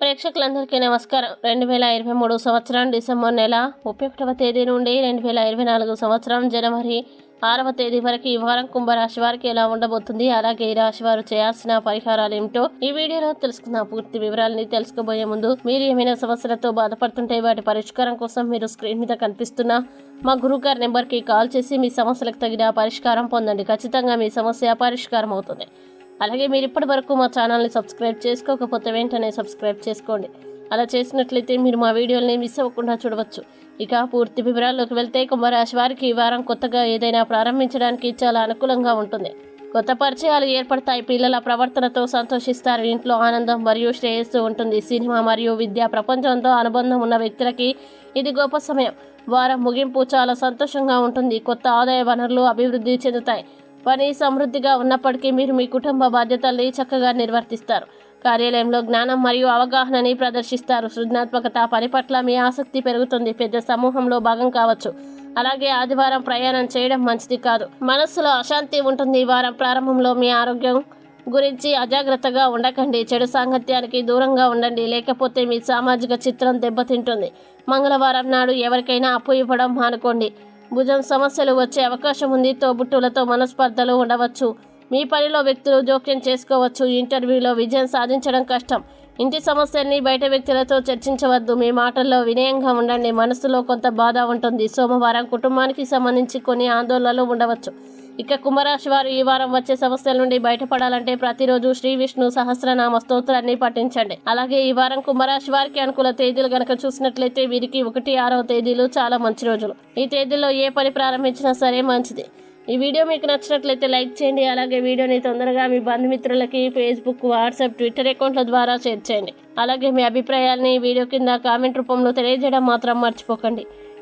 ప్రేక్షకులందరికీ నమస్కారం. రెండు వేల ఇరవై మూడు సంవత్సరం డిసెంబర్ నెల ముప్పై ఒకటవ తేదీ నుండి రెండు వేల ఇరవై నాలుగు సంవత్సరం జనవరి ఆరవ తేదీ వరకు ఈ వారం కుంభరాశి వారికి ఎలా ఉండబోతుంది? అలాగే ఈ రాశి వారు చేయాల్సిన పరిహారాలు ఏమిటో ఈ వీడియోలో తెలుసుకుందాం. పూర్తి వివరాలని తెలుసుకోబోయే ముందు మీరు ఏమైనా సమస్యలతో బాధపడుతుంటే వాటి పరిష్కారం కోసం మీరు స్క్రీన్ మీద కనిపిస్తున్న మా గురువు గారి నెంబర్కి కాల్ చేసి మీ సమస్యలకు తగిన పరిష్కారం పొందండి. ఖచ్చితంగా మీ సమస్య పరిష్కారం అవుతుంది. అలాగే మీరు ఇప్పటి వరకు మా ఛానల్ని సబ్స్క్రైబ్ చేసుకోకపోతే వెంటనే సబ్స్క్రైబ్ చేసుకోండి. అలా చేసినట్లయితే మీరు మా వీడియోల్ని మిస్ అవ్వకుండా చూడవచ్చు. ఇక పూర్తి వివరాల్లోకి వెళ్తే కుంభరాశి వారికి ఈ వారం కొత్తగా ఏదైనా ప్రారంభించడానికి చాలా అనుకూలంగా ఉంటుంది. కొత్త పరిచయాలు ఏర్పడతాయి. పిల్లల ప్రవర్తనతో సంతోషిస్తారు. ఇంట్లో ఆనందం మరియు శ్రేయస్సు ఉంటుంది. సినిమా మరియు విద్యా ప్రపంచంతో అనుబంధం ఉన్న వ్యక్తులకి ఇది గొప్ప సమయం. వారం ముగింపు చాలా సంతోషంగా ఉంటుంది. కొత్త ఆదాయ వనరులు అభివృద్ధి చెందుతాయి. పని సమృద్ధిగా ఉన్నప్పటికీ మీరు మీ కుటుంబ బాధ్యతల్ని చక్కగా నిర్వర్తిస్తారు. కార్యాలయంలో జ్ఞానం మరియు అవగాహనని ప్రదర్శిస్తారు. సృజనాత్మకత పని పట్ల మీ ఆసక్తి పెరుగుతుంది. పెద్ద సమూహంలో భాగం కావచ్చు. అలాగే ఆదివారం ప్రయాణం చేయడం మంచిది కాదు. మనస్సులో అశాంతి ఉంటుంది. ఈ వారం ప్రారంభంలో మీ ఆరోగ్యం గురించి అజాగ్రత్తగా ఉండకండి. చెడు సాంగత్యానికి దూరంగా ఉండండి. లేకపోతే మీ సామాజిక చిత్రం దెబ్బతింటుంది. మంగళవారం నాడు ఎవరికైనా అప్పు ఇవ్వడం మానుకోండి. భుజం సమస్యలు వచ్చే అవకాశం ఉంది. తోబుట్టులతో మనస్పర్ధలు ఉండవచ్చు. మీ పనిలో వ్యక్తులు జోక్యం చేసుకోవచ్చు. ఇంటర్వ్యూలో విజయం సాధించడం కష్టం. ఇంటి సమస్యల్ని బయట వ్యక్తులతో చర్చించవద్దు. మీ మాటల్లో వినయంగా ఉండండి. మనసులో కొంత బాధ ఉంటుంది. సోమవారం కుటుంబానికి సంబంధించి కొన్ని ఆందోళనలు ఉండవచ్చు. ఇక కుంభరాశి వారు ఈ వారం వచ్చే సమస్యల నుండి బయటపడాలంటే ప్రతిరోజు శ్రీ విష్ణు సహస్రనామ స్తోత్రాన్ని పఠించండి. అలాగే ఈ వారం కుంభరాశి వారికి అనుకూల తేదీలు గనక చూసినట్లయితే వీరికి ఒకటి ఆరవ తేదీలు చాలా మంచి రోజులు. ఈ తేదీల్లో ఏ పని ప్రారంభించినా సరే మంచిది. ఈ వీడియో మీకు నచ్చినట్లయితే లైక్ చేయండి. అలాగే వీడియోని తొందరగా మీ బంధుమిత్రులకి ఫేస్బుక్ వాట్సాప్ ట్విట్టర్ అకౌంట్ల ద్వారా షేర్ చేయండి. అలాగే మీ అభిప్రాయాల్ని వీడియో కింద కామెంట్ రూపంలో తెలియజేయడం మాత్రం మర్చిపోకండి.